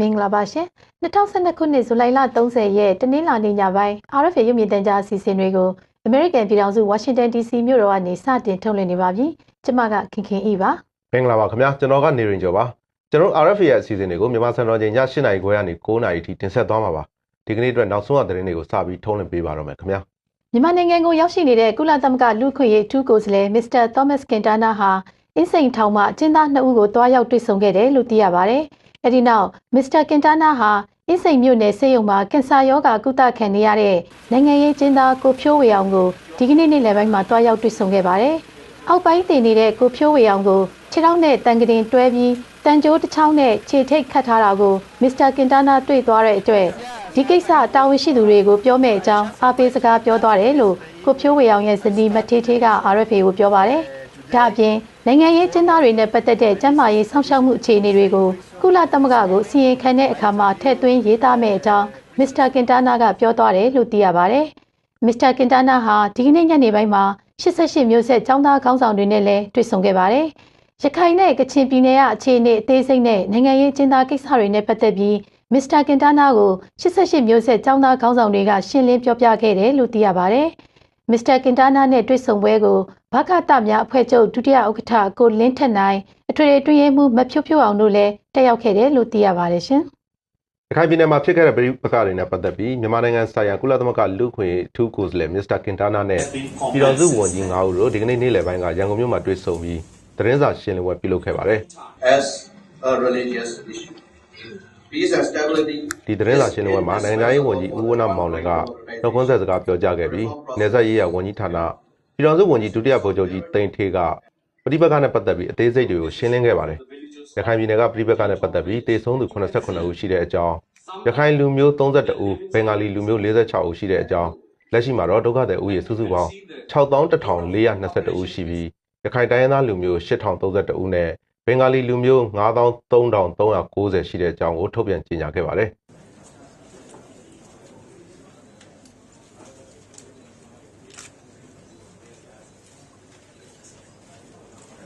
မင်္ဂလာပါရှင်2012ခုနှစ်ဇူလိုင်လ30ရက်တနင်္လာနေ့ညပိုင်း RFA ရုပ်မြင်သံကြားအစီအစဉ်တွေကို American ပြည်ထောင်စု Washington DC မြို့တော်ကနေစတင်ထုတ်လွှင့်နေပါပြီကျမကခင်ခင်ဤပါမင်္ဂလာပါခင်ဗျာကျွန်တော်ကနေရင်ကျော်ပါကျွန်တော် RFA ရဲ့အစီအစဉ်တွေကိုမြန်မာစံတော်ချိန်ည8:00နာရီခွဲကနေ9:00နာရီထိတင်ဆက်သွားမှာပါဒီကနေ့အတွက်နောက်ဆုံးရသတင်းတွေကိုစပြီးထုတ်လွှင့်ပေးပါတော့မယ်ခင်ဗျာမြန်မာနိုင်ငံကိုရောက်ရှိနေတဲ့ကုလသမဂ္ဂလူ့ခွင့်ရေးအထူးကိုယ်စားလှယ် Mr. Thomas Quintana ဟာအင်းစိန်ထောင်မှအကျဉ်းသား2ဦးကိုတွားရောက်တွေ့ဆုံခဲ့တယ်လို့သိရပါတယ်။ အဲဒီနောက် Mr. Quintana ဟာအင်းစိန်မြို့နယ်စေယုံမှာကင်ဆာရောဂါကုသခံနေရတဲ့နိုင်ငံရေးကျင်းသားကိုဖြိုးဝေအောင်ကိုဒီကနေ့နေ့လယ်ပိုင်းမှာတွားရောက်တွေ့ဆုံခဲ့ပါတယ်။အောက်ပိုင်းတင်နေတဲ့ကိုဖြိုးဝေအောင်ကိုခြေထောက်နဲ့တန်ကတင်တွဲပြီးတန်ကြိုးတစ်ချောင်းနဲ့ခြေထိတ်ခတ်ထားတာကို Mr. Quintana တွေ့သွားတဲ့အတွက်ဒီကိစ္စတာဝန်ရှိသူတွေကိုပြောမဲ့အကြောင်းအားပေးစကားပြောသွားတယ်လို့ကိုဖြိုးဝေအောင်ရဲ့ဇနီးမထေထေးက RFA ကိုပြောပါတယ်။ဒါအပြင်နိုင်ငံရေးကျင်းသားတွေနဲ့ပတ်သက်တဲ့ကျန်းမာရေးစောင့်ရှောက်မှုအခြေအနေတွေကိုကုလသမဂ္ဂကိုစီရင်ခံတဲ့အခါမှာထည့်သွင်းရေးသားမဲ့အကြောင်းမစ္စတာကင်တာနာကပြောသွားတယ်လို့သိရပါတယ်။မစ္စတာကင်တာနာဟာဒီကနေ့ညနေပိုင်းမှာ88မျိုးဆက်ចောင်းသားခေါင်းဆောင်တွေနဲ့လည်းတွေ့ဆုံခဲ့ပါတယ်။ရခိုင်နဲ့ကချင်ပြည်နယ်ကအခြေအနေအသေးစိတ်နဲ့နိုင်ငံရေးကျင်းသားကိစ္စတွေနဲ့ပတ်သက်ပြီးမစ္စတာကင်တာနာကို88မျိုးဆက်ចောင်းသားခေါင်းဆောင်တွေကရှင်းလင်းပြောပြခဲ့တယ်လို့သိရပါတယ်။ မစ္စတာကင်တာနာနဲ့တွေ့ဆုံပွဲကိုဘကတများအဖွဲ့ချုပ်ဒုတိယဥက္ကဋ္ဌကိုလင်းထက်နိုင်အထွေထွေတွင်းရေးမှူးမဖြိုးဖြိုးအောင်တို့လည်းတက်ရောက်ခဲ့တယ်လို့သိရပါတယ်ရှင်။ရခိုင်ပြည်နယ်မှာဖြစ်ခဲ့တဲ့ပြည်ပခါတွေနဲ့ပတ်သက်ပြီးမြန်မာနိုင်ငံဆိုင်ရာကုလသမဂ္ဂလူ့ခွင့်ရေးအထူးကိုယ်စားလှယ်မစ္စတာကင်တာနာနဲ့ပြည်တော်စုဝန်ကြီး9ဦးတို့ဒီကနေ့နေ့လယ်ပိုင်းကရန်ကုန်မြို့မှာတွေ့ဆုံပြီးသတင်းစာရှင်းလင်းပွဲပြုလုပ်ခဲ့ပါတယ် as a religious issue. Peace and stability ဒီသတင်းစာရှင်းလင်းပွဲမှာနိုင်ငံသားရေးဝန်ကြီးဦးဝဏ္ဏမောင်လည်းကနှုတ်ခွန်းဆက်စကားပြောကြားခဲ့ပြီးနေဆက်ရေးရဝန်ကြီးဌာနပြည်တော်စုဝန်ကြီးဒုတိယဗိုလ်ချုပ်ကြီးတိန်ထေးကပြည်ပခါနဲ့ပတ်သက်ပြီးအသေးစိတ်တွေကိုရှင်းလင်းခဲ့ပါတယ်ရခိုင်ပြည်နယ်ကပြည်ပခါနဲ့ပတ်သက်ပြီးတေဆုံးသူ89ဦးရှိတဲ့အကြောင်းရခိုင်လူမျိုး32ဦးဘင်္ဂါလီလူမျိုး46ဦးရှိတဲ့အကြောင်းလက်ရှိမှာတော့ဒုက္ခသည်ဦးရေစုစုပေါင်း61,422ဦးရှိပြီးရခိုင်တိုင်းရင်းသားလူမျိုး8032ဦးနဲ့ ဘင်္ဂါလီလူမျိုး93,390ရှိတဲ့အကြောင်းကိုထုတ်ပြန်ကြေညာခဲ့ပါတယ်။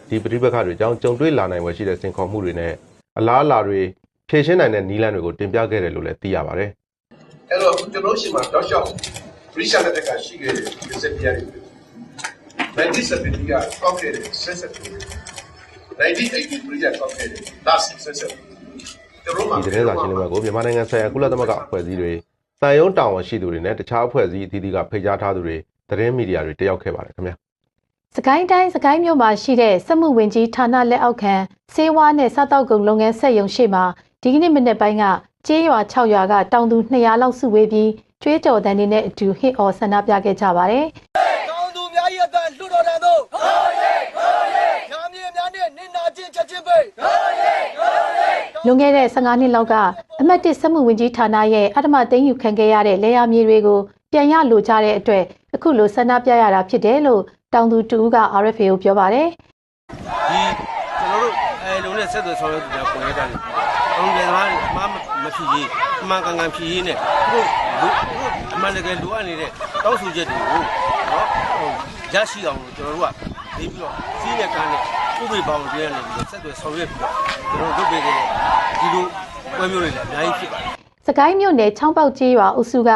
ဒီပဋိပက္ခတွေကြောင့်ကြုံတွေ့လာနိုင်ွယ်ရှိတဲ့စင်ခေါ်မှုတွေနဲ့အလားအလာတွေဖြည့်ရှင်းနိုင်တဲ့နည်းလမ်းတွေကိုတင်ပြခဲ့တယ်လို့လည်းသိရပါတယ်အဲ့တော့ကျွန်တော်ရှိမှာတောက်လျှောက် research တဲ့ကရှိခဲ့တဲ့ဒီစက်ပြရတယ်။1970ကကောက်ခဲ့တဲ့ဆက်ဆက်တွေ 1983ကကောက်ခဲ့တဲ့ last ဆက်ဆက်ကျွန်တော်။မှာဒီသတင်းစာရှင်းလင်းပွဲကိုမြန်မာနိုင်ငံဆိုင်ရာကုလသမဂ္ဂအဖွဲ့အစည်းတွေတန်ယုံတာဝန်ရှိသူတွေနဲ့တခြားအဖွဲ့အစည်းအသီးသီးကဖိတ်ကြားထားသူတွေသတင်းမီဒီယာတွေတက်ရောက်ခဲ့ပါတယ်ခင်ဗျာစကိုင်းတိုင်းစကိုင်းမြို့မှာရှိတဲ့စက်မှုဝင်ကြီးဌာနလက်အောက်ခံစေဝါနဲ့စားတောက်ကုန်လုပ်ငန်းဆက်ယုံရှိမှာဒီကနေ့မနေ့ပိုင်းကကျေးရွာ6ရွာကတောင်သူ200လောက်စုဝေးပြီးကျွေးကြော်တန်တွေနဲ့အတူဟစ်အော်ဆန္ဒပြခဲ့ကြပါတယ်တောင်သူများရဲ့အသက်လွတ်တော်တန်သို့ဟိုးရေးဟိုးရေးညာမြေများ နဲ့နင်းနာချင်းချက်ချင်းပိတ်ဟိုးရေးဟိုးရေး။လွန်ခဲ့တဲ့15နှစ်လောက်ကအမတ်တစ်စက်မှုဝင်ကြီးဌာနရဲ့အထမသိမ်းယူခံခဲ့ရတဲ့လေယာမြေတွေကိုပြန်ရလိုကြတဲ့အတွက်အခုလိုဆန္ဒပြရတာဖြစ်တယ်လို့တောင်သူတူက RFA ကိုပြောပါတယ်။ဒီကျွန်တော်တို့အဲလုံးနဲ့ဆက်သွယ်ဆောင်ရွက်သူများပေါ်ရတာနေပြီးတော့အောင်ပြန်သွားတယ်အမှမဖြစ်ရေးအမှန်ကန်ကန်ဖြစ်ရေးနဲ့သူတို့လူသူတို့အမှန်တကယ်လိုအပ်နေတဲ့တောက်ဆိုချက်တွေကိုနော်ဟိုရရှိအောင်လို့ကျွန်တော်တို့ကနေပြီးတော့စီးနဲ့ကန်းနဲ့ ဥပဒေပေါင်းတွေနဲ့ပြီးတော့ဆက်သွယ်ဆောင်ရွက်ပြီးတော့ကျွန်တော်တို့လုပ်ပေးခဲ့တဲ့ဒီလိုပွဲမျိုးတွေလည်းအများကြီးဖြစ်ပါတယ်စကိုင်းမြို့နယ်ချောင်းပေါက်ကျေးရွာအုပ်စုက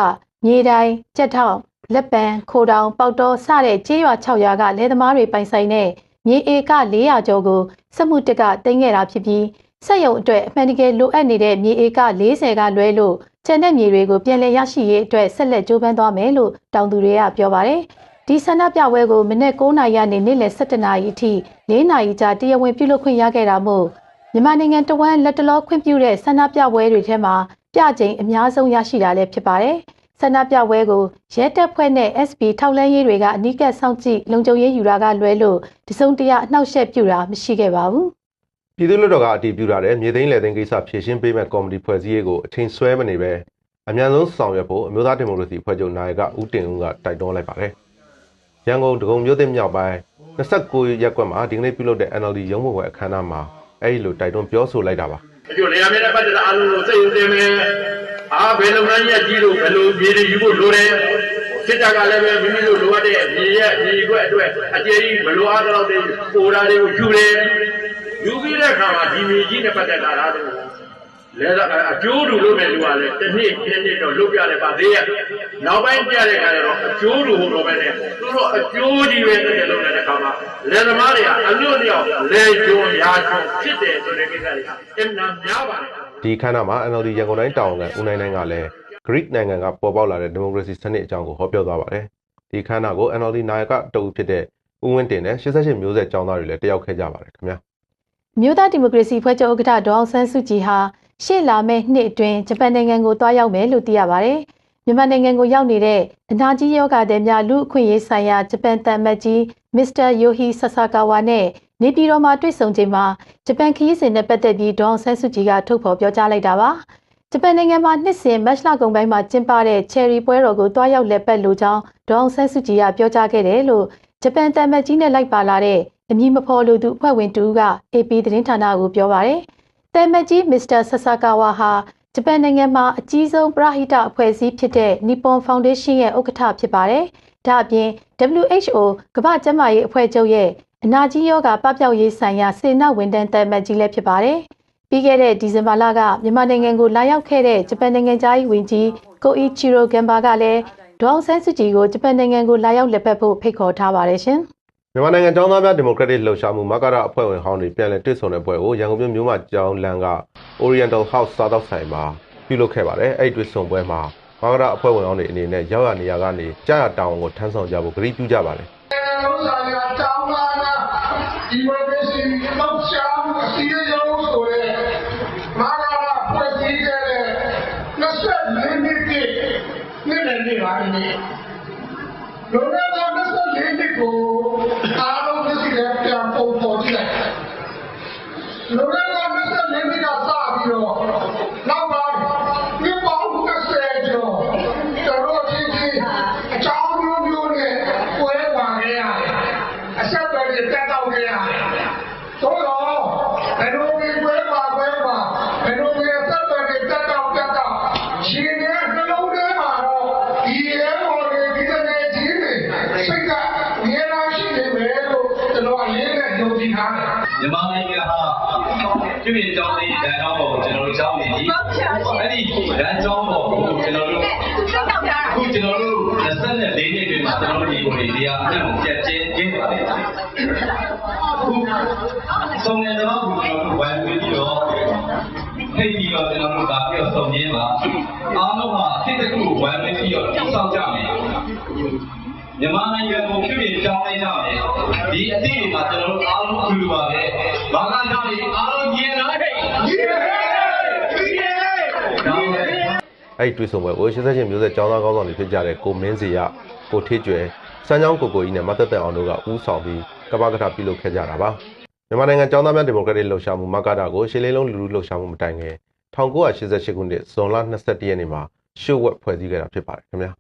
မြေတိုင်းကြက်ထောင်လက်ပံခိုတောင်ပေါက်တော်စတဲ့ကျေးရွာ6ရွာကလယ်သမားတွေပိုင်ဆိုင်တဲ့မြေဧက400ကျော်ကိုစက်မှုတက်ကတင်ခဲ့တာဖြစ်ပြီးစက်ရုံအတွက်အမှန်တကယ်လိုအပ်နေတဲ့မြေဧက40ကလွဲလို့ကျန်တဲ့မြေတွေကိုပြန်လည်ရရှိရေးအတွက်ဆက်လက်ကြိုးပမ်းသွားမယ်လို့တောင်သူတွေကပြောပါတယ် ဒီဆန္ဒပြပွဲကိုမနေ့9နာရီကနေနေ့လယ်17နာရီအထိ4နာရီကြာတရားဝင်ပြုလုပ်ခွင့်ရခဲ့တာမို့မြန်မာနိုင်ငံတဝန်းလက်တလောခွင့်ပြုတဲ့ဆန္ဒပြပွဲတွေထဲမှာပြချိန်အများဆုံးရရှိတာလည်းဖြစ်ပါတယ်။ဆန္ဒပြပွဲကိုရဲတပ်ဖွဲ့နဲ့ SB ထောက်လန်းရေးတွေကအနီးကပ်စောင့်ကြည့်လုံခြုံရေးယူတာကလွဲလို့တစုံတရာအနှောက်အယှက်ပြုတာမရှိခဲ့ပါဘူးပြည်သူ့လွှတ်တော်ကအတည်ပြုထားတဲ့မြေသိမ်းလယ်သိမ်းကိစ္စဖြည့်ရှင်းပေးမဲ့ကော်မတီဖွဲ့စည်းရေးကိုအချိန်ဆွဲမနေပဲအမြန်ဆုံးဆောင်ရွက်ဖို့အမျိုးသားဒီမိုကရေစီဖွဲ့ချုပ်နိုင်ကဦးတင်ဦးကတိုက်တွန်းလိုက်ပါတယ်။ ရန်ကုန်ဒဂုံမြို့သစ်မြောက်ပိုင်း29ရက်ကွက်မှာဒီကနေ့ပြုလုပ်တဲ့ NLD ရုံးမွေအခမ်းအနားမှာအဲဒီလိုတိုက်တွန်းပြောဆိုလိုက်တာပါအကျိုးနေရာမြတ်ပတ်တဲ့အားလုံးကိုစိတ်ယူတင်မယ်အားဘယ်လုပ်ငန်းကြီးကြီးလို့ဘယ်လိုမြေတွေယူဖို့လိုတယ်စစ်တပ်ကလည်းပဲမိမိတို့လိုအပ်တဲ့မြေရဲ့မြေခွက်အတွက်အကျေကြီးမလိုအပ်တော့တဲ့ပိုတာတွေကိုယူတယ်ယူပြီးတဲ့အခါမှာဒီမြေကြီးနဲ့ပတ်သက်တာလားတော့ လဲအကျိုးတူလုပ်မယ်လို့ကလည်းတစ်နှစ်တစ်နှစ်တော့လုပ်ပြတယ်ပါသေးရဲ့နောက်ပိုင်းပြတဲ့ခါကျတော့အကျိုးတူဟုတ်တော့ပဲနဲ့သူတို့အကျိုးကြီးပဲတဲ့လုပ်တဲ့အခါမှာလဲသမားတွေကအလွတ်လျောက်လဲကျုံရာကျုံဖြစ်တယ်ဆိုတဲ့ကိစ္စတွေအမှန်များပါတယ်ဒီခန်းနာမှာ NLD ရန်ကုန်တိုင်းတာဝန်ခံဦးနိုင်နိုင်ကလည်း Greek နိုင်ငံကပေါ်ပေါက်လာတဲ့ဒီမိုကရေစီစနစ်အကြောင်းကိုဟောပြောသွားပါတယ်ဒီခန်းနာကို NLD နာယကတဦးဖြစ်တဲ့ဦးဝင်းတင်နဲ့88မျိုးဆက်ចောင်းသားတွေလည်းတက်ရောက်ခဲ့ကြပါတယ်ခင်ဗျာမြို့သားဒီမိုကရေစီဖွဲ့ချုပ်ဥက္ကဋ္ဌဒေါအောင်ဆန်းစုကြည်ဟာ ရှေ့လာမယ့်နှစ်အတွင်းဂျပန်နိုင်ငံကိုတွားရောက်မယ်လို့သိရပါတယ်။မြန်မာနိုင်ငံကိုရောက်နေတဲ့အနာကြီးယောဂသည်များလူအခွင့်ရေးဆိုင်ရာဂျပန်တန်မတ်ကြီးမစ္စတာယိုဟီဆဆာကာဝါနဲ့နေပြည်တော်မှာတွေ့ဆုံချိန်မှာဂျပန်ခရီးစဉ်နဲ့ပတ်သက်ပြီးဒေါအောင်ဆန်းစုကြည်ကထုတ်ဖော်ပြောကြားလိုက်တာပါ။ဂျပန်နိုင်ငံမှာနှစ်စဉ်မတ်လကုန်ပိုင်းမှာကျင်းပတဲ့ချယ်ရီပွဲတော်ကိုတွားရောက်လက်ပတ်လိုကြောင်းဒေါအောင်ဆန်းစုကြည်ကပြောကြားခဲ့တယ်လို့ဂျပန်တန်မတ်ကြီးနဲ့လိုက်ပါလာတဲ့အမည်မဖော်လိုသူအဖွဲ့ဝင်တူက AP သတင်းဌာနကိုပြောပါတယ်။ တန်မတ်ကြီးမစ္စတာဆဆာကာဝါဟာဂျပန်နိုင်ငံမှာအကြီးဆုံးပရဟိတအဖွဲ့အစည်းဖြစ်တဲ့ Nippon Foundation ရဲ့ဥက္ကဋ္ဌဖြစ်ပါတယ်။ဒါ့အပြင် WHO ကမ္ဘာ့ကျန်းမာရေးအဖွဲ့ချုပ်ရဲ့အနာကြီးယောဂပပျောက်ရေးဆိုင်ရာစေနာဝန်ထမ်းတန်မတ်ကြီးလည်းဖြစ်ပါတယ်။ပြီးခဲ့တဲ့ဒီဇင်ဘာလကမြန်မာနိုင်ငံကိုလာရောက်ခဲ့တဲ့ဂျပန်နိုင်ငံသားရေးဝန်ကြီးကိုအီချီရိုဂမ်ဘာကလည်းဒေါအောင်ဆန်းစုကြည်ကိုဂျပန်နိုင်ငံကိုလာရောက်လက်ပတ်ဖို့ဖိတ်ခေါ်ထားပါတယ်ရှင်။ မြန်မာနိုင်ငံចောင်းသားများဒီမိုကရက်တစ်လှုပ်ရှားမှုမကရအဖွဲ့ဝင်ဟောင်းတွေပြန်လည်တွေ့ဆုံတဲ့ပွဲကိုရန်ကုန်မြို့မြို့မှာကျောင်းလမ်းက Oriental House စားတောက်ဆိုင်မှာပြုလုပ်ခဲ့ပါတယ်။အဲ့ဒီတွေ့ဆုံပွဲမှာမကရအဖွဲ့ဝင်ဟောင်းတွေအနေနဲ့ရောက်ရနေရကနေကြာရတောင်းကိုထမ်းဆောင်ကြဖို့ကြိပြုကြပါတယ်လုံးဆိုင်ရာတောင်းလာတာဒီမိုကရေစီမောက်ချမှုအစည်းအရုံးဆိုတဲ့မာနာဖွဲ့စည်းခဲ့တဲ့24နှစ်တည်းနေ့နဲ့နေ့ပါနေလုံး ပြည်ပြည်ကြောင်းလေးလမ်းကြောင်းပေါ်ကိုကျွန်တော်တို့ကြောင်းနေပြီအဲ့ဒီလမ်းကြောင်းပေါ်ကိုကျွန်တော်တို့အခုကျွန်တော်တို့24နှစ်အတွင်းမှာကျွန်တော်တို့ဒီကိုဒီတရားအမှန်ကိုပြတ်ကျင်းကျင်းပါတယ်အခုဆုံးနေတော့ကျွန်တော်တို့ဝိုင်းပြီးတော့ဖိတ်ပြီးတော့ကျွန်တော်တို့ဒါပြီးတော့ဆုံးရင်းပါအားလုံးဟာအစ်တကူဝိုင်းပြီးတော့တိစောက်ကြမယ်မြန်မာနိုင်ငံကိုပြည်ပြည်ကြောင်းလိုက်ကြမယ်ဒီအသည့်တွေမှာကျွန်တော်တို့အားလုံးအတူတူပါပဲ ဘာကကြောင့်ဒီအားလုံးညင်လာတဲ့အဲ့ဒီတွေ့ဆုံပွဲကို88မျိုးဆက်ចောင်းသားကောင်းဆောင်တွေဖြစ်ကြတဲ့ကိုမင်းစီရကိုထေးကျွယ်စမ်းချောင်းကိုကိုကြီးနဲ့မတ်သက်သက်အောင်တို့ကဦးဆောင်ပြီးကပ္ပကထပြုလုပ်ခဲ့ကြတာပါမြန်မာနိုင်ငံចောင်းသားများဒီမိုကရက်တစ်လှုပ်ရှားမှုမကတာကိုရှေ့လေးလုံးလူလူလှုပ်ရှားမှုမတိုင်ခင်1988ခုနှစ်ဇွန်လ22ရက်နေ့မှာရှုပ်ဝက်ဖွဲ့စည်းခဲ့တာဖြစ်ပါတယ်ခင်ဗျာ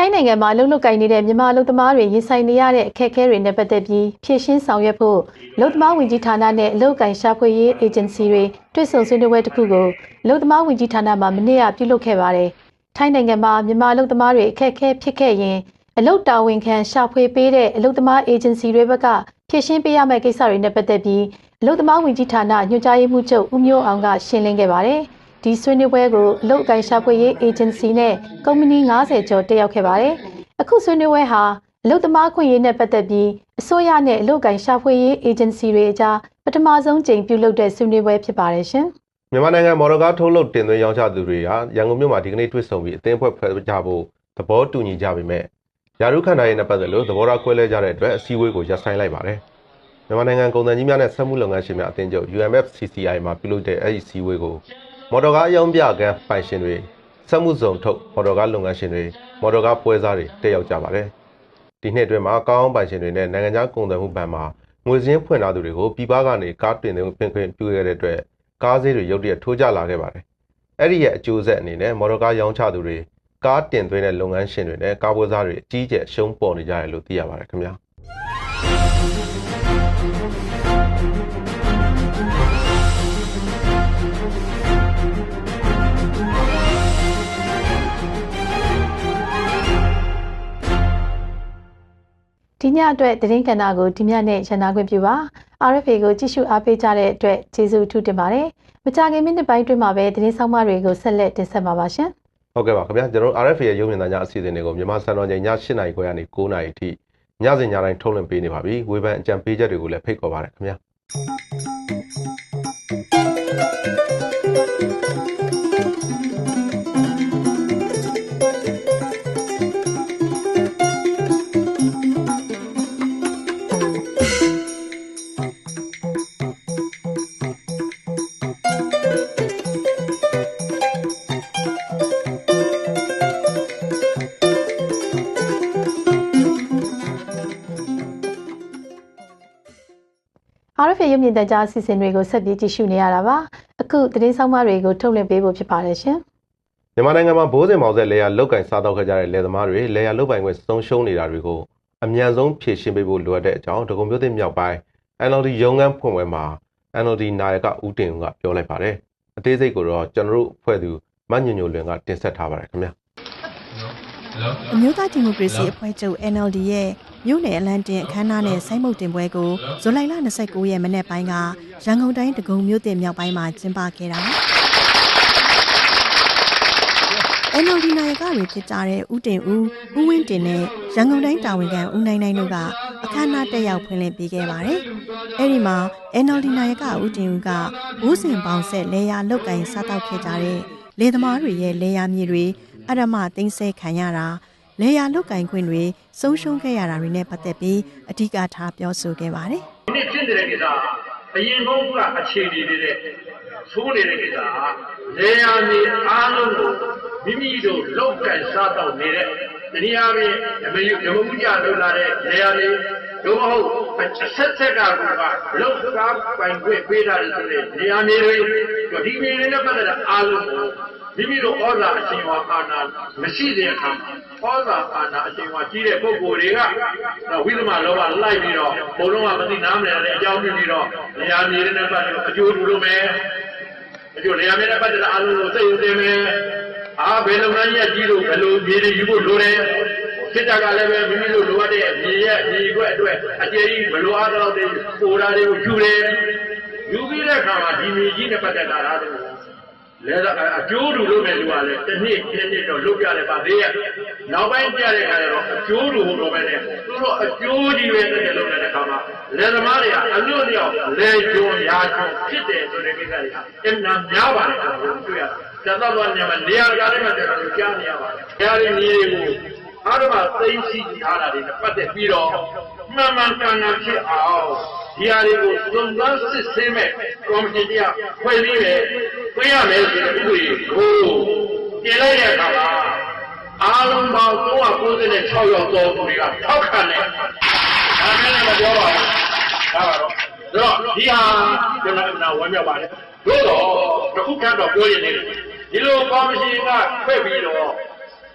ထိုင်းနိုင်ငံမှာအလုပ်လုပ်ကိုင်နေတဲ့မြန်မာအလုပ်သမားတွေရင်ဆိုင်နေရတဲ့အခက်အခဲတွေနဲ့ပတ်သက်ပြီးဖြည့်ရှင်းဆောင်ရွက်ဖို့အလုပ်သမားဝင်ကြီးဌာနနဲ့အလုပ်ကိုင်ရှာဖွေရေးအေဂျင်စီတွေတွဲဆုံဆွေးနွေးပွဲတစ်ခုကိုအလုပ်သမားဝင်ကြီးဌာနမှမနေ့ကပြုလုပ်ခဲ့ပါတယ်။ထိုင်းနိုင်ငံမှာမြန်မာအလုပ်သမားတွေအခက်အခဲဖြစ်ခဲ့ရင်အလုပ်တာဝန်ခံရှာဖွေပေးတဲ့အလုပ်သမားအေဂျင်စီတွေဘက်ကဖြည့်ရှင်းပေးရမယ့်ကိစ္စတွေနဲ့ပတ်သက်ပြီးအလုပ်သမားဝင်ကြီးဌာနညွှန်ကြားရေးမှူးချုပ်ဦးမျိုးအောင်ကရှင်းလင်းခဲ့ပါတယ်။ ဒီဆွေးနွေးပွဲကိုအလုပ်အကိုင်ရှာဖွေရေးအေဂျင်စီနဲ့ကုမ္ပဏီ90ကျော်တက်ရောက်ခဲ့ပါတယ်။အခုဆွေးနွေးပွဲဟာအလုပ်သမားခွင့်ရေးနဲ့ပတ်သက်ပြီးအစိုးရနဲ့အလုပ်အကိုင်ရှာဖွေရေးအေဂျင်စီတွေအကြားပထမဆုံးကြိမ်ပြုလုပ်တဲ့ဆွေးနွေးပွဲဖြစ်ပါတယ်ရှင်။မြန်မာနိုင်ငံမော်တော်ကားထုတ်လုပ်တင်သွင်းရောင်းချသူတွေကရန်ကုန်မြို့မှာဒီကနေ့တွေ့ဆုံပြီးအသင်းအဖွဲ့ဖွဲ့ကြဖို့သဘောတူညီကြပေမဲ့ယာရုခန္ဓာရေးနဲ့ပတ်သက်လို့သဘောထားကွဲလွဲကြတဲ့အတွက်အစည်းအဝေးကိုရပ်ဆိုင်းလိုက်ပါတယ်။မြန်မာနိုင်ငံကုန်သွယ်ကြီးများနဲ့စက်မှုလုပ်ငန်းရှင်များအသင်းချုပ် UMFCCI မှာပြုလုပ်တဲ့အဲ့ဒီအစည်းအဝေးကို မော်တော်ကားအယောင်ပြကန်းပိုင်ရှင်တွေစက်မှုစုံထုတ်မော်တော်ကားလုပ်ငန်းရှင်တွေမော်တော်ကားပွဲစားတွေတက်ရောက်ကြပါတယ်။ဒီနှစ်အတွင်းမှာကားအောင်ပိုင်ရှင်တွေနဲ့နိုင်ငံခြားကုန်သွယ်မှုဘဏ်မှာငွေစင်းဖွင့်ထားသူတွေကိုပြည်ပကနေကားတင်သွင်းခွင့်ခွင့်ပြုခဲ့တဲ့အတွက်ကားဈေးတွေရုတ်တရက်ထိုးကျလာခဲ့ပါတယ်။အဲ့ဒီရဲ့အကျိုးဆက်အနေနဲ့မော်တော်ကားရောင်းချသူတွေကားတင်သွင်းတဲ့လုပ်ငန်းရှင်တွေနဲ့ကားပွဲစားတွေအကြီးအကျယ်ရှုံးပေါ်နေကြတယ်လို့သိရပါတယ်ခင်ဗျာ။ ဒီဒီညအတွက်သတင်းကဏ္ဍကိုဒီညနဲ့ရန်နာခွင့်ပြုပါ RFA ကိုကြည့်ရှုအားပေးကြတဲ့အတွက်ကျေးဇူးအထူးတင်ပါတယ်မကြခင်မိနစ်ပိုင်းအတွင်းမှာပဲသတင်းဆောင်မတွေကိုဆက်လက်တင်ဆက်ပါပါရှင်ဟုတ်ကဲ့ပါခင်ဗျာကျွန်တော်တို့ RFA ရဲ့ရုပ်မြင်သံကြားအစီအစဉ်တွေကိုမြန်မာစံတော်ချိန်ည8:00နာရီခွဲကနေ9:00နာရီအထိညစဉ်ညတိုင်းထုတ်လွှင့်ပေးနေပါပြီဝေဖန်အကြံပေးချက်တွေကိုလည်းဖိတ်ခေါ်ပါရခင်ဗျာ RFA ရုပ်မြင်သံကြားအစီအစဉ်တွေကိုဆက်ပြီးကြည့်ရှုနေရတာပါအခုသတင်းဆောင်မတွေကိုထုတ်လွှင့်ပေးဖို့ဖြစ်ပါတယ်ရှင်မြန်မာနိုင်ငံမှာဘိုးစင်မောင်ဆက်လေယာလုတ်ကင်စားတော့ခဲ့ကြတဲ့လယ်သမားတွေလေယာလုတ်ပိုင်ခွင့်ဆုံးရှုံးနေတာတွေကိုအမြန်ဆုံးဖြေရှင်းပေးဖို့လိုအပ်တဲ့အကြောင်းဒဂုံမျိုးသိမြောက်ပိုင်း NLD ရုံးခန်းဖွင့်ပွဲမှာ NLD နာယကဦးတင်ဦးကပြောလိုက်ပါတယ်အသေးစိတ်ကိုတော့ကျွန်တော်တို့ဖွဲ့သူမညညိုလွင်ကတင်ဆက်ထားပါတယ်ခင်ဗျာအမျိုးသားဒီမိုကရေစီအဖွဲ့ချုပ် NLD ရဲ့ မြို့နယ်အလံတင်အခမ်းအနားနဲ့ဆိုင်းမုတ်တင်ပွဲကိုဇူလိုင်လ29ရက်မနေ့ပိုင်းကရန်ကုန်တိုင်းဒဂုံမြို့တင်မြောက်ပိုင်းမှာကျင်းပခဲ့တာပါ။ NLD နိုင်ကတွေဖြစ်ကြတဲ့ဦးတင်ဦးဦးဝင်းတင်နဲ့ရန်ကုန်တိုင်းတာဝန်ခံဦးနိုင်နိုင်တို့ကအခမ်းအနားတက်ရောက်ဖွင့်လှစ်ပေးခဲ့ပါတယ်။အဲဒီမှာ NLD နိုင်ကဦးတင်ဦးကဘိုးစင်ပေါင်ဆက်လေယာလောက်ကင်စားတောက်ခဲ့ကြတဲ့လေသမားတွေရဲ့လေယာမြေတွေအရမသိမ်းဆဲခံရတာ လေယာလောက်ကင်ခွင့်တွေဆုံးရှုံးခဲ့ရတာတွေနဲ့ပတ်သက်ပြီးအဓိကထားပြောဆိုခဲ့ပါတယ်။ဒီနေ့ဖြစ်နေတဲ့ကိစ္စအရင်ကအခြေအနေတွေနဲ့သိုးနေတဲ့ကိစ္စဟာလေယာဉ်တွေအားလုံးကိုမိမိတို့လောက်ကန်စားတော့နေတဲ့တနည်းအားဖြင့်ဓမ္မယုဓမ္မမှုကြလောက်လာတဲ့လေယာဉ်တွေတို့မဟုတ်အဆက်ဆက်ကကလောက်ကားပိုင်ခွင့်ပေးတာတွေဆိုတဲ့လေယာဉ်တွေဒီမြေတွေနဲ့ပတ်သက်တဲ့အားလုံးကို မိမိတို့ဩဇာအရှင်ဝါအာနာမရှိတဲ့အခါဩဇာအာနာအရှင်ဝါကြီးတဲ့ပုဂ္ဂိုလ်တွေကဝိသမလောဘလိုက်ပြီးတော့ဘုံလုံးကမသိနားမလည်တဲ့အကြောင်းပြပြီးတော့နေရာမြေတွေနဲ့ပတ်သက်အကျိုးတူလို့မယ်အကျိုးနေရာမြေနဲ့ပတ်သက်တဲ့အားလုံးကိုသိယူသိမယ်အာဘယ်လုပ်ငန်းကြီးကြီးလို့ဘယ်လိုမြေတွေယူဖို့လိုတယ်စစ်တပ်ကလည်းပဲမိမိတို့လိုအပ်တဲ့မြေရဲ့မြေခွက်အတွက်အကျေကြီးဘယ်လိုအားတော့တဲ့ပိုတာတွေကိုယူတယ်ယူပြီးတဲ့အခါမှာဒီမြေကြီးနဲ့ပတ်သက်တာအား လုံးလဲအကျိုးတူလို့မယ်လို့ကလည်းတစ်နှစ်တစ်နှစ်တော့လုပ်ပြတယ်ပါသေးရဲ့နောက်ပိုင်းပြတဲ့အခါကျတော့အကျိုးတူလို့ပဲနဲ့သူတို့အကျိုးကြီးပဲတဲ့လုပ်တဲ့အခါမှာလယ်သမားတွေကအလွတ်လျောက်လဲကျုံရာကျုံဖြစ်တယ်ဆိုတဲ့ကိစ္စတွေကအမှန်များပါတယ်ကျွန်တော်တို့တွေ့ရတယ်။ဇာတ်တော်ညမှာနေရာကြတဲ့မှာကျွန်တော်ကြားနေရပါတယ်။ကြားရင်းကြီးတွေကို အားလုံးကသိသိထားတာတွေနဲ့ပတ်သက်ပြီးတော့မှန်မှန်ကန်ကန်ဖြစ်အောင်ဒီဟာတွေကိုသုံးသပ်စစ်ဆေးမဲ့ကော်မတီတရားဖွဲ့ပြီးပဲတွင်းရမယ်ဆိုတဲ့ဥပဒေကိုပြင်လိုက်တဲ့အခါမှာအားလုံးပေါင်း396ယောက်သောသူတွေကထောက်ခံတယ်။ဒါနဲ့လည်းမပြောပါဘူး။ဒါပါတော့။ဒါတော့ဒီဟာကျွန်တော်အမှန်ဝမ်းမြောက်ပါတယ်။သို့တော့တစ်ခုခန့်တော့ပြောရနေတယ်။ဒီလိုကော်မရှင်ကဖွဲ့ပြီးတော့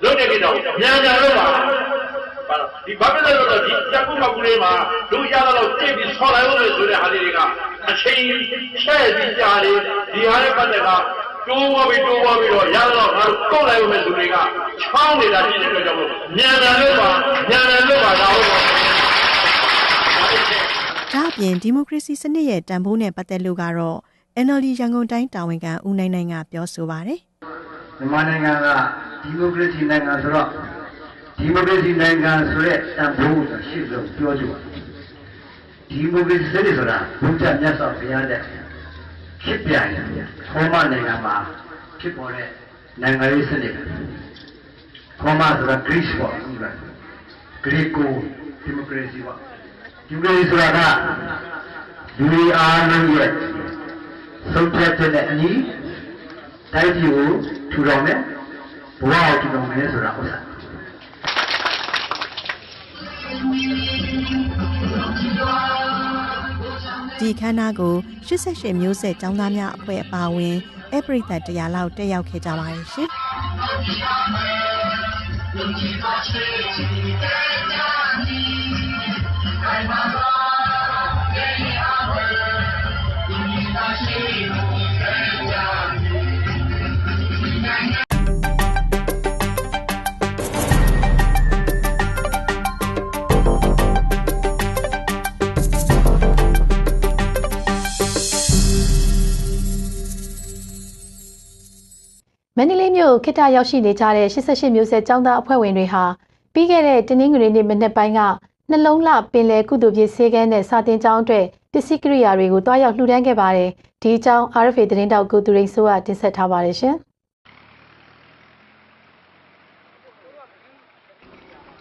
လုပ်တဲ့ကိစ္စကိုမြန်မြန်လုပ်ပါပါဒီဘာဖြစ်လဲဆိုတော့ဒီတက်ခုမကူလေးမှာလူရတော့တိတ်ပြီးဆော်လိုက်လို့ဆိုတဲ့ဟာလေးတွေကအချိန်ချဲ့ပြီးကြားတယ်ဒီဟာနဲ့ပတ်သက်ကတိုးဝပြီးတိုးဝပြီးတော့ရတော့ငါတို့ကုတ်လိုက်မယ်ဆိုတွေကချောင်းနေတာရှိတဲ့အတွက်ကြောင့်မို့မြန်မြန်လုပ်ပါမြန်မြန်လုပ်ပါတော့ဒါအပြင်ဒီမိုကရေစီစနစ်ရဲ့တန်ဖိုးနဲ့ပတ်သက်လို့ကတော့ NLD ရန်ကုန်တိုင်းတာဝန်ခံဦးနိုင်နိုင်ကပြောဆိုပါတယ်မြန်မာနိုင်ငံက ဒီမိုကရေစီနိုင်ငံဆိုတော့ဒီမိုကရေစီနိုင်ငံဆိုတဲ့တန်ဖိုးကိုရှေ့ဆုံးပြောကြပါဒီမိုကရေစီစနစ်ဆိုတာဘုရားမြတ်စွာဘုရားတဲ့ဖြစ်ပြန်ရခေါမနိုင်ငံမှာဖြစ်ပေါ်တဲ့နိုင်ငံရေးစနစ်ခေါမဆိုတာ Greece ပေါ့ဥပမာ Greco democracy ပေါ့ဒီမိုကရေစီဆိုတာကလူတွေအားလုံးရဲ့ဆုံးဖြတ်ချက်နဲ့အညီတိုင်းပြည်ကိုထူထောင်မယ် ဘဝကိုထူထောင်မယ်ဆိုတာဥစ္စာဒီခမ်းနားကို88မျိုးဆက်ចောင်းသားများအဖွဲ့အပါအဝင်အပရိသတ်တရားလောက်တက်ရောက်ခဲ့ကြပါတယ်ရှင် မြို့ခိတ္တရောက်ရှိနေကြတဲ့88မျိုးဆက်ចောင်းသားအဖွဲ့ဝင်တွေဟာပြီးခဲ့တဲ့တင်းငွေနေ့မနေ့ပိုင်းကနှလုံးလှပင်လယ်ကုသိုလ်ပြည့်ဆေးကန်းနဲ့စာတင်ကျောင်းအတွက်ပစ္စည်းကိရိယာတွေကိုတွားရောက်လှူဒန်းခဲ့ပါတယ်။ဒီအကြောင်း RFA သတင်းတောက်ကိုသူရိန်ဆိုးကတင်ဆက်ထားပါတယ်ရှင်။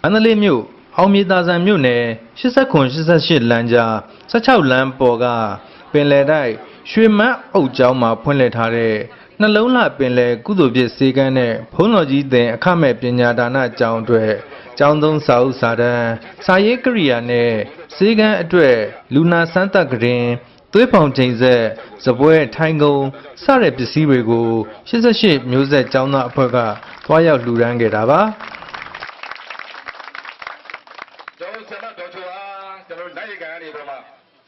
မန္တလေးမြို့အောင်မြေသာဆန်မြို့နယ်89 88လမ်းကြား16လမ်းပေါ်ကပင်လယ်တိုက်ရွှေမန်းအုပ်ကျောင်းမှာဖွင့်လှစ်ထားတဲ့ နှလုံးလှပင်လယ်ကုသိုလ်ပြည့်စေကန်းနဲ့ဘုန်းတော်ကြီးသင်အခမဲ့ပညာဒါနကျောင်းအတွက်ကျောင်းသုံးစာအုပ်စာတမ်းစာရေးကိရိယာနဲ့စေကန်းအတွက်လူနာစမ်းသပ်ကရင်သွေးပေါင်ချိန်ဆက်စပွဲထိုင်ကုန်စတဲ့ပစ္စည်းတွေကို88မျိုးဆက်ကျောင်းသားအဖွဲ့ကသွားရောက်လှူဒန်းခဲ့တာပါကျွန်တော်ဆရာမတော်ချူပါကျွန်တော်နိုင်ရကန်ကနေတော့မှ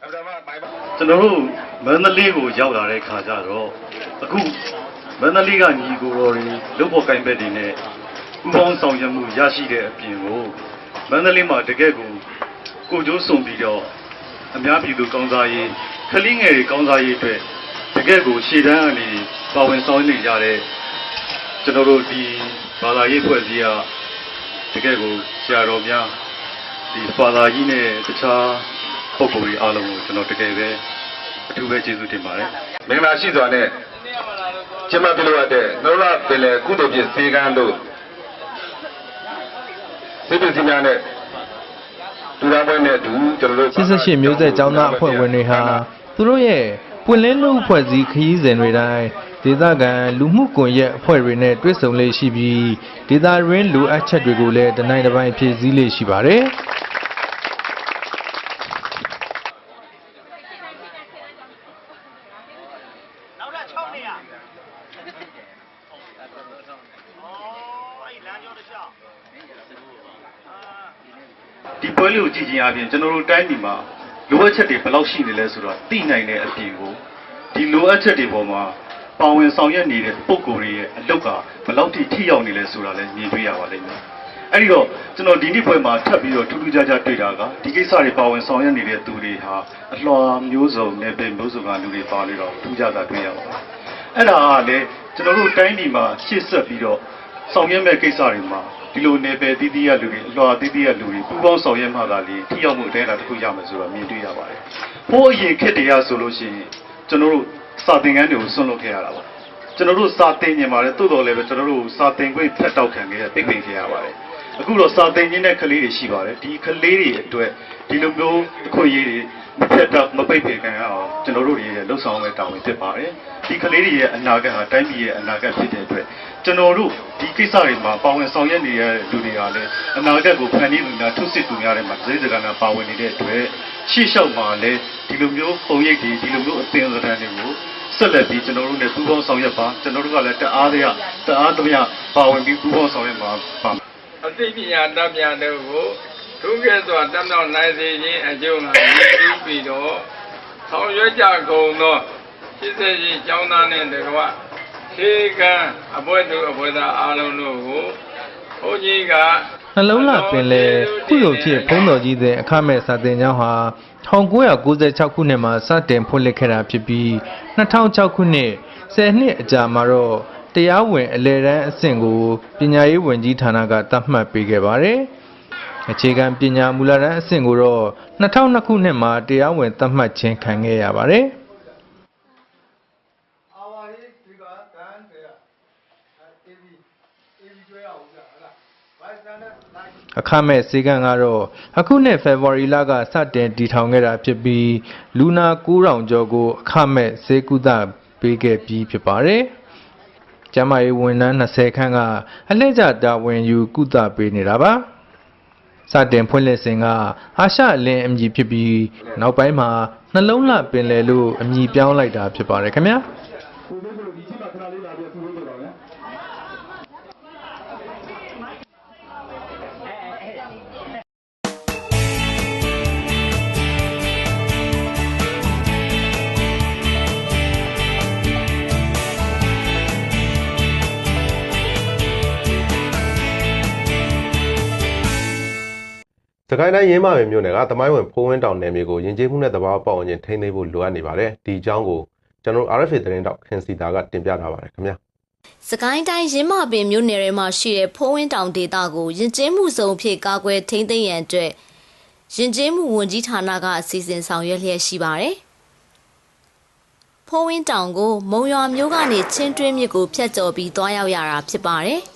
အမှန်မှမိုင်ပါကျွန်တော်တို့မန္တလေးကိုရောက်လာတဲ့ခါကျတော့ အခုမန္တလေးကညီကိုတော်တွေလုပ်ဖို့ကင်ဘက်တွေနဲ့ဥပေါင်းဆောင်ရွက်မှုရရှိတဲ့အပြင်ကိုမန္တလေးမှာတကယ့်ကိုကိုကျိုးစုံပြီးတော့အများပြည်သူကောင်းစားရေးခလင်းငယ်တွေကောင်းစားရေးအတွက်တကယ့်ကိုရှေ့တန်းအနေပါဝင်ဆောင်ရွက်နေကြတဲ့ကျွန်တော်တို့ဒီဘာသာရေးဖွဲ့စည်းရာတကယ့်ကိုဆရာတော်များဒီဘာသာကြီးနဲ့တခြားပုဂ္ဂိုလ်တွေအားလုံးကိုကျွန်တော်တကယ်ပဲအထူးပဲကျေးဇူးတင်ပါတယ်မင်္ဂလာရှိစွာနဲ့ ကျမပြုလုပ်ရတဲ့နှလုံးပင်လေကုသိုလ်ပြည့်စေကန်းတို့စိတ်ပစ္စည်းများနဲ့တူတာပွဲနဲ့အတူကျွန်တော်တို့88မျိုးဆက်ចောင်းသားအဖွဲ့ဝင်တွေဟာသူတို့ရဲ့ပွင့်လင်းလူအဖွဲ့အစည်းခရီးစဉ်တွေတိုင်းဒေသခံလူမှုကွန်ရက်အဖွဲ့တွေနဲ့တွေ့ဆုံလေးရှိပြီးဒေသရင်းလူအပ်ချက်တွေကိုလည်းတနိုင်တစ်ပိုင်းဖြည့်ဆည်းလေးရှိပါတယ်။ လေးကိုကြည့်ခြင်းအပြင်ကျွန်တော်တို့တိုင်းပြည်မှာလိုအပ်ချက်တွေဘယ်လောက်ရှိနေလဲဆိုတော့သိနိုင်တဲ့အပြင်ကိုဒီလိုအပ်ချက်တွေပေါ်မှာပါဝင်ဆောင်ရွက်နေတဲ့ပုံကိုယ်တွေရဲ့အလုပ်ကဘယ်လောက်ထိထိရောက်နေလဲဆိုတာလည်းမြင်တွေ့ရပါလိမ့်မယ်။အဲဒီတော့ကျွန်တော်ဒီနေ့ပွဲမှာထပ်ပြီးတော့ထူးထူးခြားခြားတွေ့တာကဒီကိစ္စတွေပါဝင်ဆောင်ရွက်နေတဲ့သူတွေဟာအလွှာမျိုးစုံနဲ့ပဲမျိုးစုံကလူတွေပါနေတော့ထူးခြားတာတွေ့ရပါတယ်။အဲ့ဒါကလည်းကျွန်တော်တို့တိုင်းပြည်မှာရှေ့ဆက်ပြီးတော့ဆောင်ရွက်မဲ့ကိစ္စတွေမှာ ဒီလိုနယ်ပယ်တီးတီးရလူတွေအလွှာတီးတီးရလူတွေပူးပေါင်းဆောင်ရွက်မှသာလေထိရောက်မှုအတိုင်းအတာတစ်ခုရမယ်ဆိုတော့မြင်တွေ့ရပါတယ်။ဘိုးအရင်ခက်တရားဆိုလို့ရှိရင်ကျွန်တော်တို့စာသင်ခန်းတွေကိုဆွန့်လွတ်ခဲ့ရတာပါ။ကျွန်တော်တို့စာသင်နေပါတယ်တိုးတော်လည်းပဲကျွန်တော်တို့စာသင်ခွင့်ဖက်တောက်ခံခဲ့ရပိတ်ပင်ခဲ့ရပါတယ်။အခုတော့စာသင်ခြင်းတဲ့ကလေးတွေရှိပါတယ်ဒီကလေးတွေအတွက်ဒီလိုမျိုးအခွင့်အရေးတွေ မဖက်တော့မပိတ်ပင်ခံရအောင်ကျွန်တော်တို့တွေရဲ့လှုပ်ဆောင်မဲ့တာဝန်ဖြစ်ပါတယ်။ဒီကလေးတွေရဲ့အနာဂတ်ဟာတိုင်းပြည်ရဲ့အနာဂတ်ဖြစ်တဲ့အတွက်ကျွန်တော်တို့ဒီကိစ္စတွေမှာပါဝင်ဆောင်ရွက်နေတဲ့လူတွေကလည်းအနာဂတ်ကိုဖန်တီးလူနာထုစစ်သူများတွေမှာစိတ်စကားနာပါဝင်နေတဲ့အတွက်ရှေ့လျှောက်မှာလည်းဒီလိုမျိုးပုံရိပ်တွေဒီလိုမျိုးအသင်္သဏ္ဍာန်တွေကိုဆက်လက်ပြီးကျွန်တော်တို့နဲ့ပူးပေါင်းဆောင်ရွက်ပါကျွန်တော်တို့ကလည်းတအားတရတအားတမပါဝင်ပြီးပူးပေါင်းဆောင်ရွက်ပါပါအသိပညာတတ်မြတ်တို့ကို ထုံးကဲစွာတတ်မြောက်နိုင်စေခြင်းအကျိုးငါရည်ပြီးပြီးတော့ဆောင်ရွက်ကြကုန်သောစိတ်စေကြီးကျောင်းသားနဲ့တကွခေကံအပွဲသူအပွဲသားအားလုံးတို့ကိုဘုန်းကြီးကနှလုံးလှပင်လေခုလိုဖြစ်ဘုန်းတော်ကြီးတဲ့အခမဲ့စာသင်ကျောင်းဟာ1996ခုနှစ်မှာစတင်ဖွင့်လှစ်ခဲ့တာဖြစ်ပြီး2006ခုနှစ်10နှစ်အကြာမှာတော့တရားဝင်အလဲတန်းအဆင့်ကိုပညာရေးဝန်ကြီးဌာနကသတ်မှတ်ပေးခဲ့ပါတယ်။ အခြေခံပညာမူလတန်းအဆင့်ကိုတော့2002ခုနှစ်မှာတရားဝင်သတ်မှတ်ခြင်းခံခဲ့ရပါတယ်။အခမဲ့စေကံကတော့အခုနှစ်ဖေဖော်ဝါရီလကစတင်တည်ထောင်ခဲ့တာဖြစ်ပြီးလူနာ9000ကျော်ကိုအခမဲ့စေကုသပေးခဲ့ပြီးဖြစ်ပါတယ်။ကျန်းမာရေးဝန်ထမ်း20ခန့်ကအလှည့်ကျတာဝန်ယူကုသပေးနေတာပါ။ စတင်ဖွင့်လှစ်စဉ်ကအာရှအလင်းအမည်ဖြစ်ပြီးနောက်ပိုင်းမှာနှလုံးလှပင်လယ်လို့အမည်ပြောင်းလိုက်တာဖြစ်ပါတယ်ခင်ဗျာ။ စကိုင်းတိုင်းရင်းမာပင်မြို့နယ်ကသမိုင်းဝင်ဖိုးဝင်းတောင်နယ်မြေကိုယဉ်ကျေးမှုနဲ့တဘာဝပတ်ဝန်းကျင်ထိန်းသိမ်းဖို့လိုအပ်နေပါတယ်ဒီအကြောင်းကိုကျွန်တော်တို့ RFA သတင်းတောက်ခင်စီတာကတင်ပြထားပါတယ်ခင်ဗျာစကိုင်းတိုင်းရင်းမပင်မြို့နယ်ထဲမှာရှိတဲ့ဖိုးဝင်းတောင်ဒေသကိုယဉ်ကျေးမှုစုံဖြစ်ကာကွယ်ထိန်းသိမ်းရန်အတွက်ယဉ်ကျေးမှုဝန်ကြီးဌာနကအစီအစဉ်ဆောင်ရွက်လျက်ရှိပါတယ်။ဖိုးဝင်းတောင်ကိုမုံရွာမြို့ကနေချင်းတွင်းမြစ်ကိုဖြတ်ကျော်ပြီးသွားရောက်ရတာဖြစ်ပါတယ်။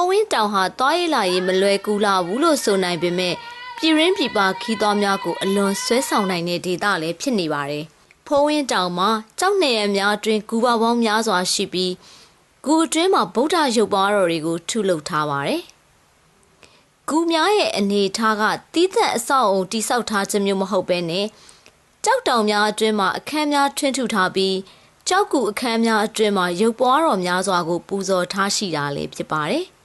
ဖိုးဝင်းတောင်ဟာသွားရည်လာရေးမလွယ်ကူလာဘူးလို့ဆိုနိုင်ပေမဲ့ပြည်ရင်းပြည်ပခီးသွားများကိုအလွန်ဆွဲဆောင်နိုင်တဲ့ဒေသလည်းဖြစ်နေပါတယ်။ဖိုးဝင်းတောင်မှာကြောက်နေရများအတွင်းဂူပါပေါင်းများစွာရှိပြီးဂူအတွင်းမှာဗုဒ္ဓရုပ်ပွားတော်တွေကိုထုလုပ်ထားပါတယ်။ဂူများရဲ့အနေထားကတီးသက်အဆောက်အုံတိဆောက်ထားခြင်းမျိုးမဟုတ်ဘဲနဲ့ကြောက်တောင်များအတွင်းမှာအခန်းများထွန်းထူထားပြီးကြောက်ကူအခန်းများအတွင်းမှာရုပ်ပွားတော်များစွာကိုပူဇော်ထားရှိတာလည်းဖြစ်ပါတယ်။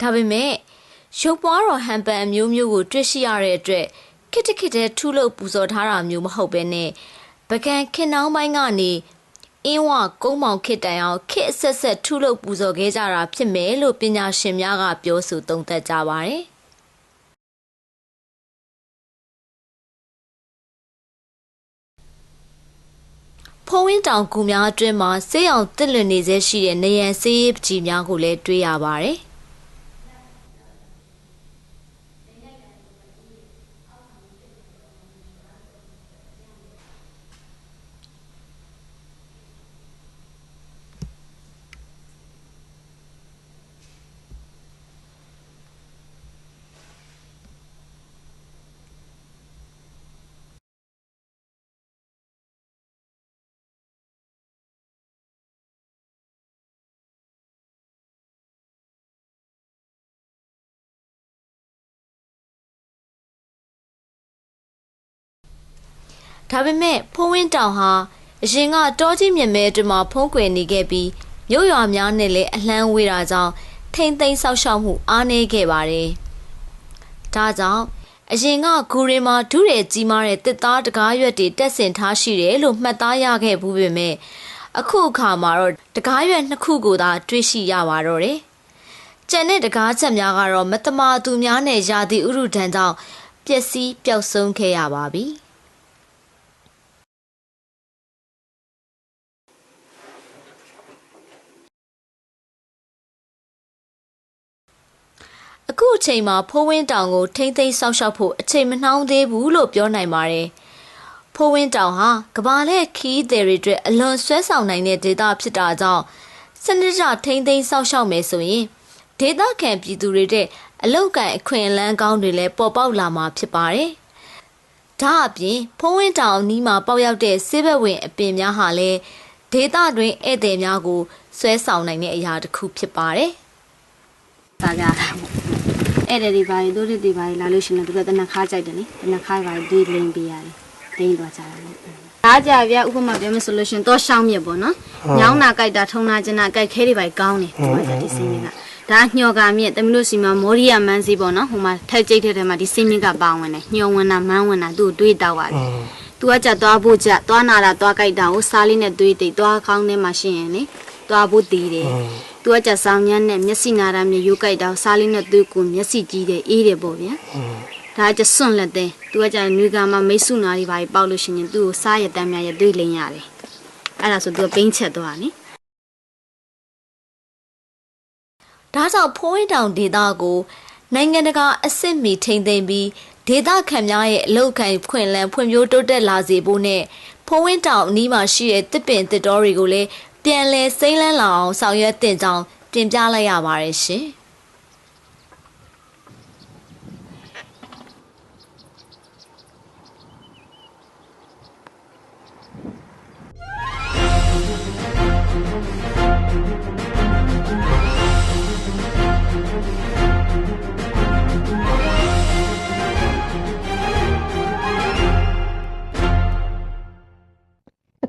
ဒါပေမဲ့ရုပ်ပွားတော်ဟန်ပန်အမျိုးမျိုးကိုတွေ့ရှိရတဲ့အတွက်ခစ်တခစ်တဲ့ထူးလို့ပူဇော်ထားတာမျိုးမဟုတ်ဘဲနဲ့ပကံခင်နှောင်းပိုင်းကနေအင်းဝကုန်းမောင်ခစ်တိုင်အောင်ခစ်အဆက်ဆက်ထူးလို့ပူဇော်ခဲ့ကြတာဖြစ်မယ်လို့ပညာရှင်များကပြောဆိုသုံးသပ်ကြပါတယ်။ဖုံးဝင်းတောင်ကူများအတွင်းမှာဆေးအောင်တစ်လွင်နေစေရှိတဲ့နေရန်ဆေးရည်ပကြီးများကိုလည်းတွေ့ရပါတယ်။ ဒါပေမဲ့ဖုံးဝင်းတောင်ဟာအရင်ကတောကြီးမြင်မဲအတွင်းမှာဖုံးကွယ်နေခဲ့ပြီးမြို့ရွာများနဲ့လည်းအလှမ်းဝေးတာကြောင့်ထိမ့်သိမ်းဆောက်ရှောက်မှုအားနည်းခဲ့ပါတယ်။ဒါကြောင့်အရင်ကဂူရီမှာဒုရဲကြီးမားတဲ့တစ်သားတကားရွက်တွေတက်ဆင်ထားရှိတယ်လို့မှတ်သားရခဲ့ဘူးပေမဲ့အခုအခါမှာတော့တကားရွက်နှစ်ခုကိုသာတွေ့ရှိရပါတော့တယ်။ကျန်တဲ့တကားချက်များကတော့မတမာသူများနဲ့ယာတိဥရုဒဏ်ကြောင့်ပျက်စီးပျောက်ဆုံးခဲ့ရပါပြီ။ အခုအချိန်မှာဖိုးဝင်းတောင်ကိုထိမ့်သိမ်းဆောက်ရှောက်ဖို့အချိန်မနှောင်းသေးဘူးလို့ပြောနိုင်ပါတယ်။ဖိုးဝင်းတောင်ဟာကဘာလက်ခီးသည်တွေအတွက်အလွန်ဆွဲဆောင်နိုင်တဲ့ဒေသဖြစ်တာကြောင့်စနစ်တကျထိမ့်သိမ်းဆောက်ရှောက်မယ်ဆိုရင်ဒေသခံပြည်သူတွေတဲ့အလောက်ကန်အခွင့်အလမ်းကောင်းတွေလည်းပေါ်ပေါက်လာမှာဖြစ်ပါတယ်။ဒါအပြင်ဖုံးဝင်းတောင်နီးမှာပေါက်ရောက်တဲ့ဆေးဘက်ဝင်အပင်များဟာလည်းဒေသတွင်းဧည့်သည်များကိုဆွဲဆောင်နိုင်တဲ့အရာတစ်ခုဖြစ်ပါတယ်။ပါကြ တာအဲ့ဒါတွေပါရီတို့တွေပါရီလာလို့ရှိရင်တော့သူကတနခါကြိုက်တယ်လေတနခါပါရီဒီလိန်ပေးရတယ်လိန်သွားကြတယ်ဒါကြပြဥပမာပြောမယ်ဆိုလို့ရှိရင်တော့ရှောင်းမြစ်ပေါ့နော်ညောင်းနာကြိုက်တာထုံနာကျင်နာကြိုက်ခဲတွေပါကောင်းတယ်ဒီမှာဒီစင်းမြစ်ကဒါညှော်ကမြစ်တမလို့စီမှာမောရီယာမန်းစီပေါ့နော်ဟိုမှာထက်ကြိတ်တဲ့ထဲမှာဒီစင်းမြစ်ကပါဝင်တယ်ညှော်ဝင်တာမန်းဝင်တာသူ့ကိုတွေးတောက်ရတယ်သူကကြသွားဖို့ကြသွားနာတာသွားကြိုက်တာကိုစားလေးနဲ့တွေးတိတ်သွားကောင်းထဲမှာရှင်းရင်လေသွားဖို့တည်တယ် သူကကြဆောင်ညမ်းနဲ့မျက်စိနာတာမျိုးယူကြိုက်တာစားလေးနဲ့သွေးကိုမျက်စိကြီးတယ်အေးတယ်ပေါ့ဗျာဒါကြစွန့်လက်တဲ့သူကကြနွေကမှာမိတ်ဆုနာတွေပါပေါက်လို့ရှိရင်သူ့ကိုစားရတမ်းများရသွေးလိမ်ရတယ်အဲ့ဒါဆိုသူကပိန်းချက်သွားနိဒါကြောင့်ဖိုးဝင်းတောင်ဒေသကိုနိုင်ငံတကာအဆင့်မီထိန်သိမ်းပြီးဒေသခံများရဲ့အလောက်ခံဖွင့်လန်းဖွံ့ဖြိုးတိုးတက်လာစေဖို့နဲ့ဖိုးဝင်းတောင်အနီးမှာရှိတဲ့တစ်ပင်တစ်တော်တွေကိုလည်း ပြန်လည်စိမ့်လန်းလာအောင်ဆောင်ရွက်တင်ကြောင်းတင်ပြလိုက်ရပါတယ်ရှင်။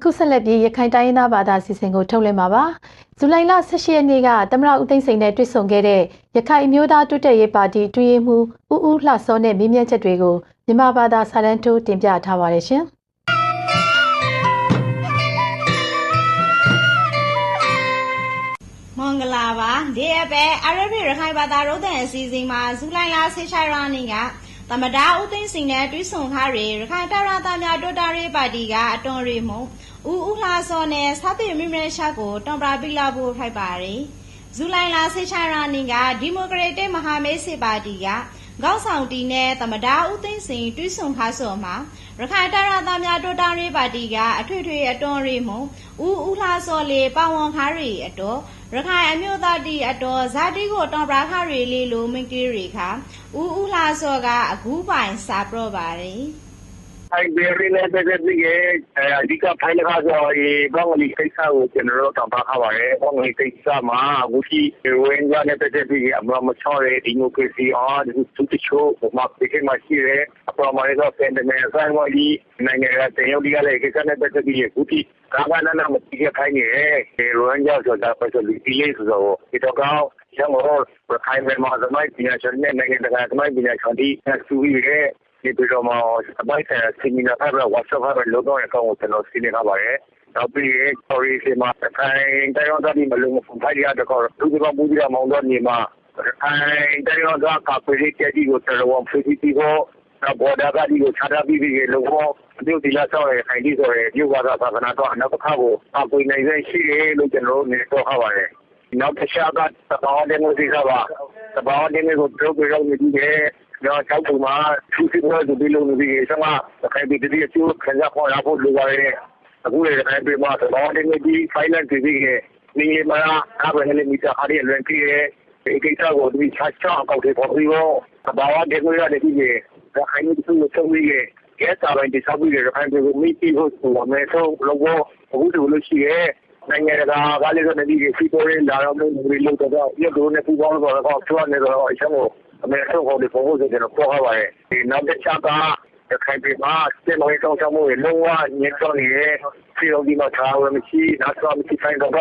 ခုဆက်လက်ပြီးရခိုင်တိုင်းရင်းသားဘာသာစီစဉ်ကိုထုတ်လွှင့်မှာပါဇူလိုင်လ18ရက်နေ့ကသမရဦးသိန်းစိန်နဲ့တွေ့ဆုံခဲ့တဲ့ရခိုင်အမျိုးသားတိုးတက်ရေးပါတီတွင်ရေးမှူးဦးဦးလှစောနဲ့မေးမြန်းချက်တွေကိုမြန်မာဘာသာစာတန်းထိုးတင်ပြထားပါတယ်ရှင်င်္ဂလာပါဒီအပဲအရဘိရခိုင်ဘာသာရုပ်တဲ့အစီအစဉ်မှာဇူလိုင်လဆေချိုင်ရာနီကသမ္မတဦးသိန်းစိန်နဲ့တွဲဆုံခါရီရခိုင်တရသားများတိုတာရေးပါတီကအတွန်ရီမုံ ဦးဦးလှစောနဲ့သတိမိမရရှာကိုတောင်ပရာပိလာဖို့ဖိုက်ပါရီဇူလိုင်လဆေချိုင်ရာနီကဒီမိုကရက်တစ်မဟာမိတ်စစ်ပါတီကကောက်ဆောင်တီနဲ့သမ္မတဦးသိန်းစိန်တွဲဆုံခါဆော်မှာရခိုင်တရသားများတိုတာရေးပါတီကအထွေထွေအတွန်ရီမုံဦးဦးလှစောလေပါဝန်ခါရီအတော်ရခိုင်အမျိုးသားတီအတော်ဇာတိကိုတောင်ပရာခရီလေးလိုမင်းကြီးရီခါဦးဦးလာစောကအခုပိုင်စာပရောပါတယ် အိုင်ဘယ်ရီနဲ့ပတ်သက်ပြီးအဓိကဖိုင်ခါဆိုရင်ဘောင်းလီကိစ္စကိုကျွန်တော်တို့တောင်းပထားပါတယ်ဘောင်းလီကိစ္စမှာအခုရှိဝင်ရတဲ့ပတ်သက်ပြီးအမမချော်တဲ့ဒီမိုကရေစီအားဒီသူတချို့ဘာမှပြည့်မရှိတဲ့အပေါ်မှာတော့စင်တယ်နဲ့ဆိုင်ဝဒီနိုင်ငံကတင်ရောက်ဒီကလည်းကိစ္စနဲ့ပတ်သက်ပြီးအခုထိကာကနာနာမတိခဲ့ခိုင်းနေတယ်ရိုဟင်ဂျာဆိုတာပတ်သက်ပြီးဒီလေးဆိုတော့ဒီတော့ကောင်းရမောရခိုင်မြန်မာသမိုင်းပညာရှင်နဲ့နိုင်ငံတကာသမိုင်းပညာရှင်ဒီသူကြီးရဲ့ ဒီပြီးတော့မှအပိုက်ဆယ်ဆီမီနာဖက်ဝါရှော့ဖက်လို့တော့အကောင့်ကို ကျွန်တော်စီးနေထားပါတယ်။နောက်ပြီး story စီမှာခိုင်တရားတော်ဒီမလုံးဖုန်ဖိုင်ရတဲ့ကောသူကဘူးဒီမောင်တော်နေမှာခိုင်တရားတော်ကပရိသေဒီကိုတော်ဝန်ဖီတီကိုတော့ဘော်ဒါကဒီကိုခြားထားပြီးပြီးလို့ဟောဒီဒီလာဆောက်ရခိုင်ဒီဆိုရဒီဘာသာ သာနာတော့အနောက်တစ်ခါကိုအပွေနိုင်စေရှိတယ်လို့ ကျွန်တော်နေတော့ထားပါတယ်။နောက်တစ်ခြားကသဘာဝတဲ့ငွေစီကပါ သဘာဝတဲ့ငွေကိုပြုတ်ပြရောက်နေပြီးတယ် တော့ချောက်ပုံမှာသူစစ်ပွဲဒီလိုမျိုးကြီးဆက်မခိုင်ပြီးဒီအကျိုးခံစားခေါ်ရဖို့လိုပါတယ်အခုလည်းခိုင်ပြီးမှာတော့ဒီနေ့ဒီ finance ဒီကြီးနေမှာအဘယ်နဲ့မီတာအားရလွန်ကြီးရဲ့ဒီကိစ္စကိုဒီချာချောက်အောက်တွေပေါ်ပြီးတော့ဘာဝတဲ့ကိုရတယ်ဒီကြီးခိုင်ပြီးသူ့ကိုဆုံးပြီးရဲ့ကဲတာပိုင်းဒီဆောက်ပြီးရခိုင်ပြီးမိပြီးဖို့ဆိုတော့မဲဆုံးလောကအခုတို့လို့ရှိရဲ့နိုင်ငံတကာကလည်းဆိုနေဒီစီပေါ်ရင်လာတော့မျိုးတွေလို့တော့ရတော့နေပူပေါင်းတော့တော့ချွတ်နေတော့အချက်ကို အမေဆုံးဟောဒီပုံစံကျွန်တော်ပေါ်ပါပါတယ်ဒီနောက်တစ်ချက်ကခိုင်ပြီးမှစင်မောင်းဆောင်ချမှုလုံးဝညှိတော့နေတယ်စီလုံးဒီမှာထားဝမရှိနောက်ဆုံးမရှိဆိုင်တော့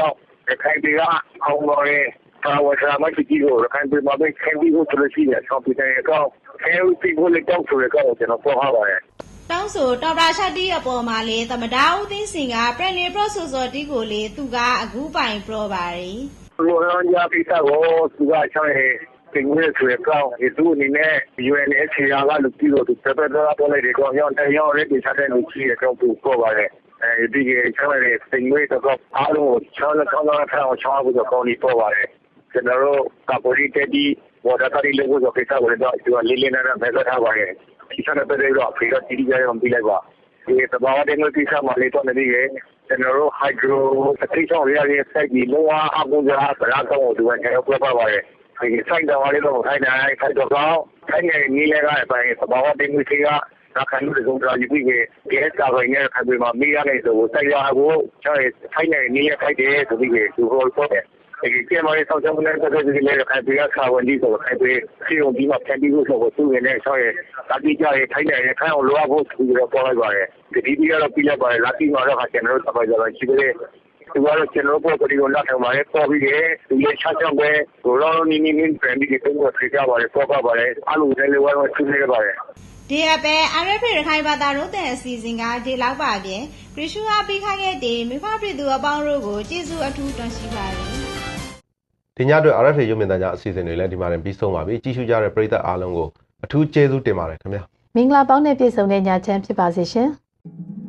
ခိုင်ပြီးကအောင်တော့ရဲ့ပါဝါစာမရှိကြည့်လို့ခိုင်ပြီးမှပဲခိုင်ပြီးကိုလို့ရှိတယ်ဆောင်ပြီးတဲ့ကောခဲဦးပြီးကိုလည်းတောက်ဆိုရကောကျွန်တော်ပေါ်ပါပါတယ်တောင်းဆိုတော်တာရှတီအပေါ်မှာလေသမ္မတဦးသိန်းစင်ကပရက်လီပရော့ဆိုစော်တီကိုလေသူကအခုပိုင်ပရောပါတယ်လိုဟန်ညာပိစာကိုသူကချောင်းရဲ့ တင်ငွေဆွေကောင်းဒီသူအနေနဲ့ UNHCR ကလူပြီးတော့သူပပတော့ပေါ်လိုက်တယ်ကောင်းရောင်းတရောင်းရဲဒီစားတဲ့လူကြီးရဲ့ကောင်းပူပေါ်ပါတယ်အဲဒီကချောင်းရဲ့တင်ငွေတော့အားလုံးချောင်းနဲ့ချောင်းနဲ့ထောင်းချောင်းဘူးတော့ကောင်းနေပေါ်ပါတယ်ကျွန်တော်တို့ကပိုရီတက်ဒီဘော်ဒါတာရီလို့ဆိုကိစ္စကိုတော့သူကလေးလေးနက်နက်ပဲထားပါတယ်ဒီစားတဲ့တဲ့တော့ဖေတော့တီးကြရအောင်ပြီးလိုက်ပါဒီတဘာဝတဲ့ငွေကိစ္စမှလေးတော့နေပြီကျွန်တော်တို့ hydro အသိဆောင်ရရဲ့ site ဒီလောအကူကြတာဗလာကောင်းကိုဒီကကျွန်တော်ပြပါပါတယ် ဒီ site တော်လေးတော့ထိုင်နေခိုင်တော့ကောင်းထိုင်နေနေလည်းကအပိုင်းတဘာဝတဲ့ငွေကိစ္စကခိုင်လို့ဆုံးတာယူပြီးကဲစာပိုင်းနဲ့ခိုင်ပြီးမှမေးရတဲ့ဆိုစိုက်ရကိုကျွန်တော်ထိုင်နေနေရခိုင်တယ်ဆိုပြီးသူဟောပေါ့တယ်ဒီကဲမလေးဆောက်ချောင်းနဲ့ပတ်သက်ပြီးလည်းခိုင်ပြီးခါဝန်ဒီဆိုခိုင်ပြီးစီုံဒီမှာပြန်ပြီးလို့ဆိုတော့သူ့ရဲ့ဆောက်ရဲ့တာတိကြရဲ့ထိုင်နေရခိုင်အောင်လိုအပ်ဖို့သူတော့ပေါ်လိုက်ပါတယ်ဒီဒီကတော့ပြလိုက်ပါတယ်လာတိမှာတော့ကျွန်တော်တို့စပါးကြတော့ရှိတယ် ဒီကတော့ကျွန်တော်တို့ပေါ်ပြီးတော့လက်ထောင်ပါတယ်ပေါ်ပြီးတယ်ဒီရဲ့ချချောင်းပဲဘလောနီနီနင်းပြန်ပြီးတော့ဖိကြပါတယ်ပေါ်ပါပါတယ်အလုံးလည်းဝိုင်းဝန်းဆွေးနွေးပါတယ်ဒီအပဲအရဖေရခိုင်ဘာသာရုပ်တဲ့အစီအစဉ်ကဒီလောက်ပါပြင်ခရစ်ရှုအားပေးခိုင်းခဲ့တဲ့မိဖပြည်သူအပေါင်းတို့ကိုကျေးဇူးအထူးတင်ရှိပါတယ်ဒီညအတွက် RFA ရုပ်မြင်သံကြားအစီအစဉ်တွေလည်းဒီမှာတင်ပြီးဆုံးပါပြီကြည့်ရှုကြတဲ့ပရိသတ်အားလုံးကိုအထူးကျေးဇူးတင်ပါတယ်ခင်ဗျာမင်္ဂလာပေါင်းနဲ့ပြည့်စုံတဲ့ညချမ်းဖြစ်ပါစေရှင်။